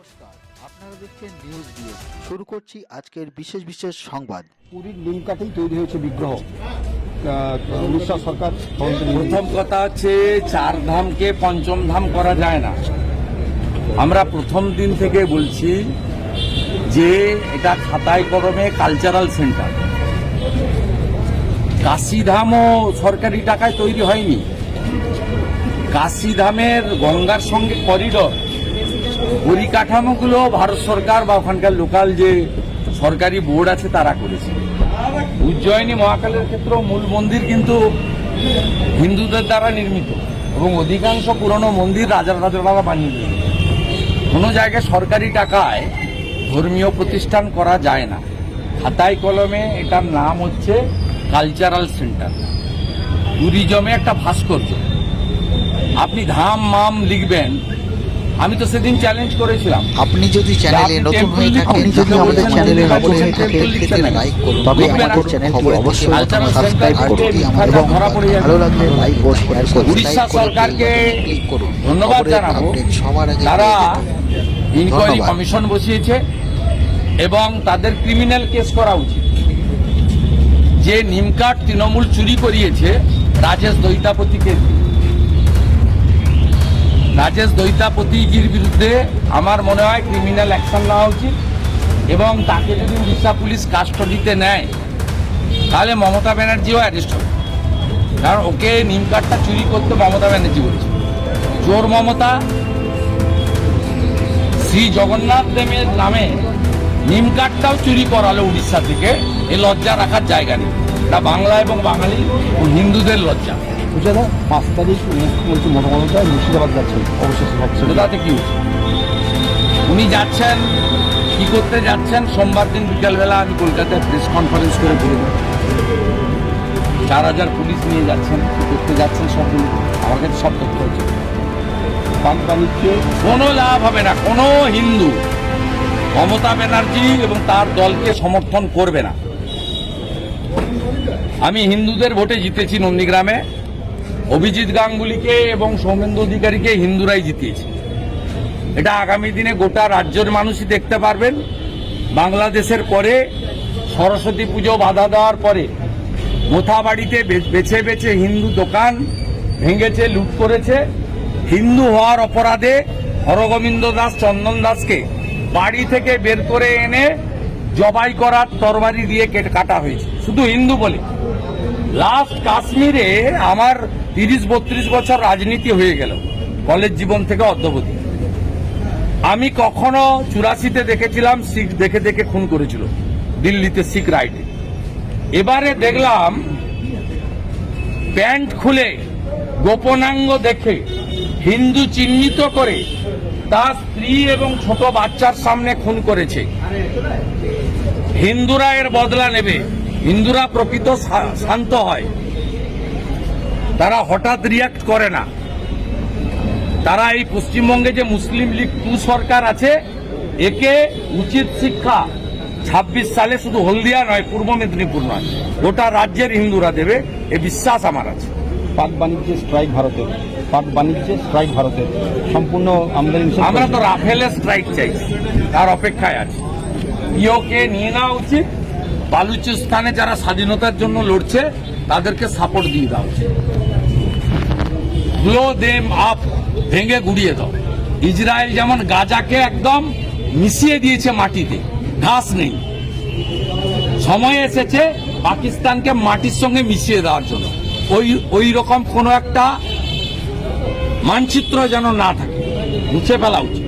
নমস্কার আপনারা দেখছেন নিউজ দিয়ে শুরু করছি আজকের বিশেষ বিশেষ সংবাদ। পুরীর নিমকাতেই তৈরি হয়েছে বিগ্রহ। উড়িষ্যা সরকার প্রথম কথা হচ্ছে চার ধামকে পঞ্চম ধাম করা যায় না। আমরা প্রথম দিন থেকে বলছি যে এটা খাতায় কলমে কালচারাল সেন্টার কাশিধামও সরকারি টাকায় তৈরি হয়নি। কাশিধামের গঙ্গার সঙ্গে করিডর পরিকাঠামোগুলো ভারত সরকার বা ওখানকার লোকাল যে সরকারি বোর্ড আছে, তারা করেছে। উজ্জয়িনী মহাকালের ক্ষেত্রেও মূল মন্দির কিন্তু হিন্দুদের দ্বারা নির্মিত এবং অধিকাংশ পুরনো মন্দির রাজার রাজারা বানিয়ে দিয়েছে। কোনো জায়গায় সরকারি টাকায় ধর্মীয় প্রতিষ্ঠান করা যায় না। খাতায় কলমে এটার নাম হচ্ছে কালচারাল সেন্টার। ট্যুরিজমে একটা ভাস্কর্য। আপনি ধাম মাম লিখবেন আমি তো সেদিন চ্যালেঞ্জ করেছিলাম। আপনি যদি চ্যানেলে নতুন হয়ে থাকেন যদি আমাদের চ্যানেলে নতুন হয়ে থাকেন লিখুন, লাইক করুন। তবে আমাদের চ্যানেলটি অবশ্যই সাবস্ক্রাইব করুন। এবং। ভালো লাগলে লাইক ও শেয়ার করুন উড়িষ্যা সরকারকে ক্লিক করুন। ধন্যবাদ জানাব। তারা ইনকোয়ারি কমিশন বসিয়েছে এবং তাদের ক্রিমিনাল কেস করা উচিত। যে নিমকাট তৃণমূল চুরি করিয়েছে রাজেশ দৈতাপতিকে দিয়ে। রাজেশ দৈতাপতিজির বিরুদ্ধে আমার মনে হয় ক্রিমিনাল অ্যাকশন নেওয়া উচিত এবং তাকে যদি উড়িষ্যা পুলিশ কাস্টডিতে নেয়, তাহলে মমতা ব্যানার্জিও অ্যারেস্ট হবে। কারণ ওকে নিম কার্ডটা চুরি করতে মমতা ব্যানার্জি বলছে চোর মমতা, শ্রী জগন্নাথ দেবের নামে নিম কার্ডটাও চুরি করালো উড়িষ্যা থেকে। এ লজ্জা রাখার জায়গা নেই। এটা বাংলা এবং বাঙালি ও হিন্দুদের লজ্জা। বুঝে না পাঁচ তারিখ বলছি মোটামুটি মুর্শিদাবাদ যাচ্ছেন অবশেষে ভাবছেন তো তাতে কি উনি যাচ্ছেন, কি করতে যাচ্ছেন, সোমবার দিন বিকালবেলা আমি কলকাতায় প্রেস কনফারেন্স করে বলে চার হাজার পুলিশ নিয়ে যাচ্ছেন, কি করতে যাচ্ছেন সব। আমার কাছে সব তথ্য হচ্ছে বাণিজ্যে কোনো লাভ হবে না, কোনো হিন্দু মমতা ব্যানার্জি এবং তার দলকে সমর্থন করবে না। আমি হিন্দুদের ভোটে জিতেছি নন্দীগ্রামে। অভিজিৎ গাঙ্গুলিকে এবং সৌমেন্দু অধিকারীকে হিন্দুরাই জিতিয়েছে। এটা আগামী দিনে গোটা রাজ্যের মানুষই দেখতে পারবেন। বাংলাদেশের পরে সরস্বতী পুজো বাধা দেওয়ার পরে মোথাবাড়িতে বেছে বেছে হিন্দু দোকান ভেঙেছে, লুট করেছে। হিন্দু হওয়ার অপরাধে হরগোবিন্দ দাস, চন্দন দাসকে বাড়ি থেকে বের করে এনে জবাই করার তরবারি দিয়ে কেটে কাটা হয়েছে। শুধু হিন্দু বলে। লাস্ট কাশ্মীরে আমার তিরিশ বত্রিশ বছর রাজনীতি হয়ে গেল, কলেজ জীবন থেকে অদ্যবধি। আমি কখনো চুরাশিতে দেখেছিলাম, শিখ দেখে দেখে খুন করেছিল, দিল্লিতে শিখ রাইটে এবারে দেখলাম, প্যান্ট খুলে, গোপনাঙ্গ দেখে, হিন্দু চিহ্নিত করে তার স্ত্রী এবং ছোট বাচ্চার সামনে খুন করেছে। হিন্দুরা এর বদলা নেবে, হিন্দুরা প্রকৃত শান্ত হয়। তারা হঠাৎ রিয়াক্ট করে না। তারা এই পশ্চিমবঙ্গে যে মুসলিম লীগ টু সরকার আছে একে উচিত শিক্ষা ছাব্বিশ সালে শুধু হলদিয়া নয় পূর্ব মেদিনীপুর নয় গোটা রাজ্যের হিন্দুরা দেবে এ বিশ্বাস আমার আছে। পাক বাণিজ্যে স্ট্রাইক ভারতের পাক বাণিজ্যে স্ট্রাইক ভারতের সম্পূর্ণ আমদানি আমরা তো। রাফেলের স্ট্রাইক চাইছি তার অপেক্ষায় আছি। ইওকে নিয়ে নেওয়া উচিত বালুচিস্তানে যারা স্বাধীনতার জন্য লড়ছে, তাদেরকে সাপোর্ট দিয়ে উচিত ব্লো দেম আপ ভেঙে গুড়িয়ে দাও। ইসরায়েল যেমন গাজাকে একদম মিশিয়ে দিয়েছে মাটিতে, ঘাস নেই। সময় এসেছে পাকিস্তানকে মাটির সঙ্গে মিশিয়ে দেওয়ার জন্য। ওই ওই রকম কোনো একটা মানচিত্র যেন না থাকে, মুছে ফেলা উচিত।